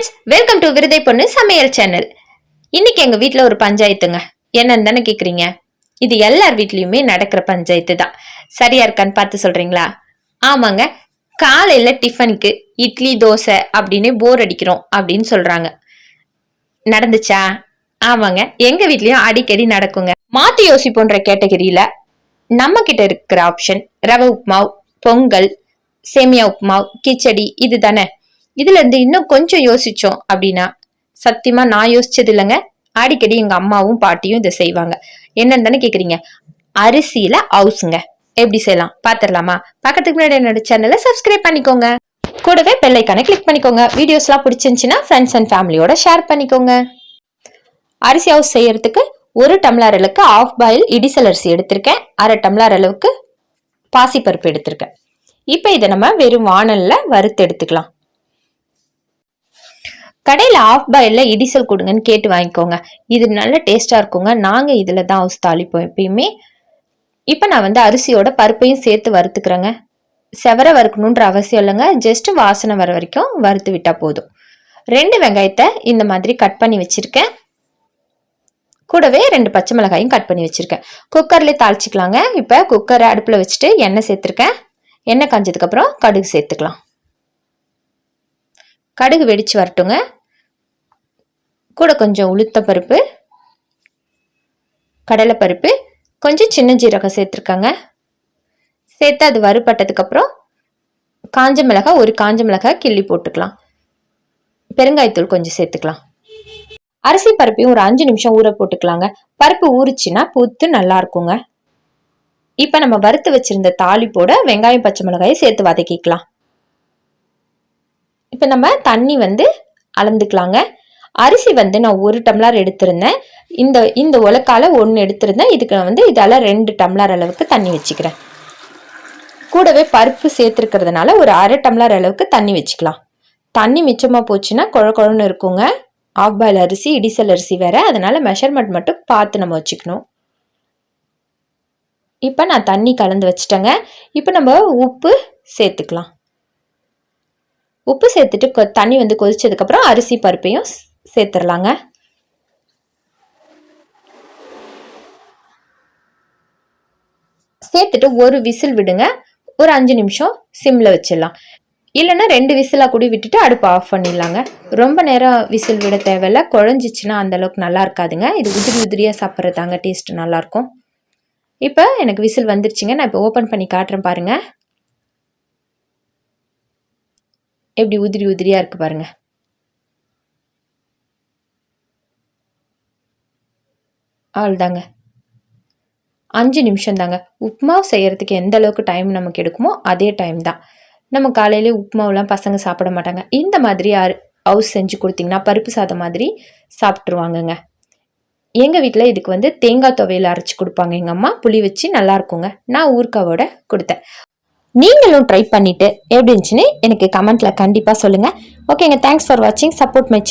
Friends welcome to விருதை பொண்ணு சமையல் சேனல் இன்னைக்கு எங்க வீட்டில் ஒரு பஞ்சாயத்துங்க. என்னன்னு தானே கேட்குறீங்க இது எல்லார் வீட்லேயுமே நடக்கிற பஞ்சாயத்து தான். சரியா இருக்கான்னு பார்த்து சொல்றீங்களா? ஆமாங்க. காலையில டிஃபனுக்கு இட்லி தோசை அப்படின்னு போர் அடிக்கிறோம் அப்படின்னு சொல்றாங்க. நடந்துச்சா? ஆமாங்க. எங்க வீட்லயும் அடிக்கடி நடக்குங்க. மாற்றி யோசிப்போன்ற கேட்டகரியில நம்ம கிட்ட இருக்கிற ஆப்ஷன் ரவை உப்புமாவு பொங்கல் சேமியா உப்புமாவு கிச்சடி இது தானே. இதுல இருந்து இன்னும் கொஞ்சம் யோசிச்சோம் அப்படின்னா சத்தியமா நான் யோசிச்சது இல்லைங்க அடிக்கடி எங்க அம்மாவும் பாட்டியும் இதை செய்வாங்க. என்னன்னு தானே கேக்குறீங்க? அரிசியில அவுசுங்க எப்படி செய்யலாம்? பாத்திரலாமா? பக்கத்துக்கு முன்னாடி என்னோட சேனலை சப்ஸ்கிரைப் பண்ணிக்கோங்க. கூடவே பெல்லைக்கான கிளிக் பண்ணிக்கோங்க. வீடியோஸ்லாம் பிடிச்சிருந்துச்சுன்னா ஃப்ரெண்ட்ஸ் அண்ட் ஃபேமிலியோட ஷேர் பண்ணிக்கோங்க. அரிசி ஹவுஸ் செய்யறதுக்கு ஒரு டம்ளர் அளவுக்கு ஆஃப் பாயில் இடிசல் அரிசி எடுத்திருக்கேன். அரை டம்ளர் அளவுக்கு பாசிப்பருப்பு எடுத்திருக்கேன். இப்போ இதை நம்ம வெறும் வானலில் வறுத்து எடுத்துக்கலாம். கடையில் ஆஃப் பாயில் இடிசல் கொடுங்கன்னு கேட்டு வாங்கிக்கோங்க. இது நல்ல டேஸ்ட்டாக இருக்குங்க. நாங்கள் இதில் தான் ஹவுஸ் தாளிப்போம் எப்பயுமே. இப்போ நான் வந்து அரிசியோட பருப்பையும் சேர்த்து வறுத்துக்கிறேங்க. செவர வறுக்கணுன்ற அவசியம் இல்லைங்க. ஜஸ்ட்டு வாசனை வர வரைக்கும் வறுத்து விட்டால் போதும். ரெண்டு வெங்காயத்தை இந்த மாதிரி கட் பண்ணி வச்சுருக்கேன். கூடவே ரெண்டு பச்சை மிளகாயும் கட் பண்ணி வச்சுருக்கேன். குக்கர்லேயே தாளிச்சிக்கலாங்க. இப்போ குக்கரை அடுப்பில் வச்சுட்டு எண்ணெய் சேர்த்துருக்கேன். எண்ணெய் காஞ்சதுக்கப்புறம் கடுகு சேர்த்துக்கலாம். கடுகு வெடித்து வரட்டுங்க. கூட கொஞ்சம் உளுத்த பருப்பு கடலைப்பருப்பு கொஞ்சம் சின்ன ஜீரகம் சேர்த்துருக்காங்க. சேர்த்து அது வறுபட்டதுக்கப்புறம் காஞ்ச மிளகாய் ஒரு காஞ்ச மிளகாய் கிள்ளி போட்டுக்கலாம். பெருங்காயத்தூள் கொஞ்சம் சேர்த்துக்கலாம். அரிசி பருப்பையும் ஒரு அஞ்சு நிமிஷம் ஊற போட்டுக்கலாங்க. பருப்பு ஊறிச்சின்னா பூத்து நல்லா இருக்குங்க. இப்போ நம்ம வறுத்து வச்சிருந்த தாளிப்போட வெங்காயம் பச்சை மிளகாயை சேர்த்து வதக்கிக்கலாம். இப்போ நம்ம தண்ணி வந்து அளந்துக்கலாங்க. அரிசி வந்து நான் ஒரு டம்ளர் எடுத்திருந்தேன். இந்த இந்த உலக்கால் ஒன்று எடுத்திருந்தேன். இதுக்கு நான் வந்து இதால் ரெண்டு டம்ளர் அளவுக்கு தண்ணி வச்சுக்கிறேன். கூடவே பருப்பு சேர்த்துருக்கிறதுனால ஒரு அரை டம்ளர் அளவுக்கு தண்ணி வச்சுக்கலாம். தண்ணி மிச்சமாக போச்சுன்னா குழ குழன்னு இருக்குங்க. ஆஃப் பாயில் அரிசி இடிசல் அரிசி வேறு. அதனால் மெஷர்மெண்ட் மட்டும் பார்த்து நம்ம வச்சுக்கணும். இப்போ நான் தண்ணி கலந்து வச்சுட்டேங்க. இப்போ நம்ம உப்பு சேர்த்துக்கலாம். உப்பு சேர்த்துட்டு கொ தண்ணி வந்து கொதிச்சதுக்கப்புறம் அரிசி பருப்பையும் சேர்த்துடலாங்க சேர்த்துட்டு ஒரு விசில் விடுங்க. ஒரு அஞ்சு நிமிஷம் சிம்மில் வச்சிடலாம். இல்லைன்னா ரெண்டு விசிலாக கூட விட்டுட்டு அடுப்பு ஆஃப் பண்ணிடலாங்க. ரொம்ப நேரம் விசில் விட தேவையில்ல. குழஞ்சிச்சுன்னா அந்த அளவுக்கு நல்லா இருக்காதுங்க. இது உதிரி உதிரியாக சாப்பிட்றதாங்க டேஸ்ட் நல்லாயிருக்கும் இப்போ எனக்கு விசில் வந்துருச்சுங்க. நான் இப்போ ஓப்பன் பண்ணி காட்டுறேன் பாருங்க. எப்படி உதிரி உதிரியாக இருக்குது பாருங்கள் அவ்வளோதாங்க அஞ்சு நிமிஷம் தாங்க உப்புமா செய்யறதுக்கு எந்த அளவுக்கு டைம் நமக்கு எடுக்குமோ அதே டைம் தான். நம்ம காலையிலே உப்புமாவெலாம் பசங்க சாப்பிட மாட்டாங்க. இந்த மாதிரி ஹவுஸ் செஞ்சு கொடுத்தீங்கன்னா பருப்பு சாதம் மாதிரி சாப்பிட்ருவாங்கங்க எங்கள் வீட்டில் இதுக்கு வந்து தேங்காய் துவையில் அரைச்சி கொடுப்பாங்க. எங்கள் அம்மா புளி வச்சு நல்லா இருக்குங்க. நான் ஊர்க்காவோட கொடுத்தேன். நீங்களும் ட்ரை பண்ணிட்டு எப்படி இருந்துச்சுன்னு எனக்கு கமெண்ட்டில் கண்டிப்பாக சொல்லுங்கள் ஓகேங்க தேங்க்ஸ் ஃபார் வாட்சிங் சப்போர்ட் மை சேனல்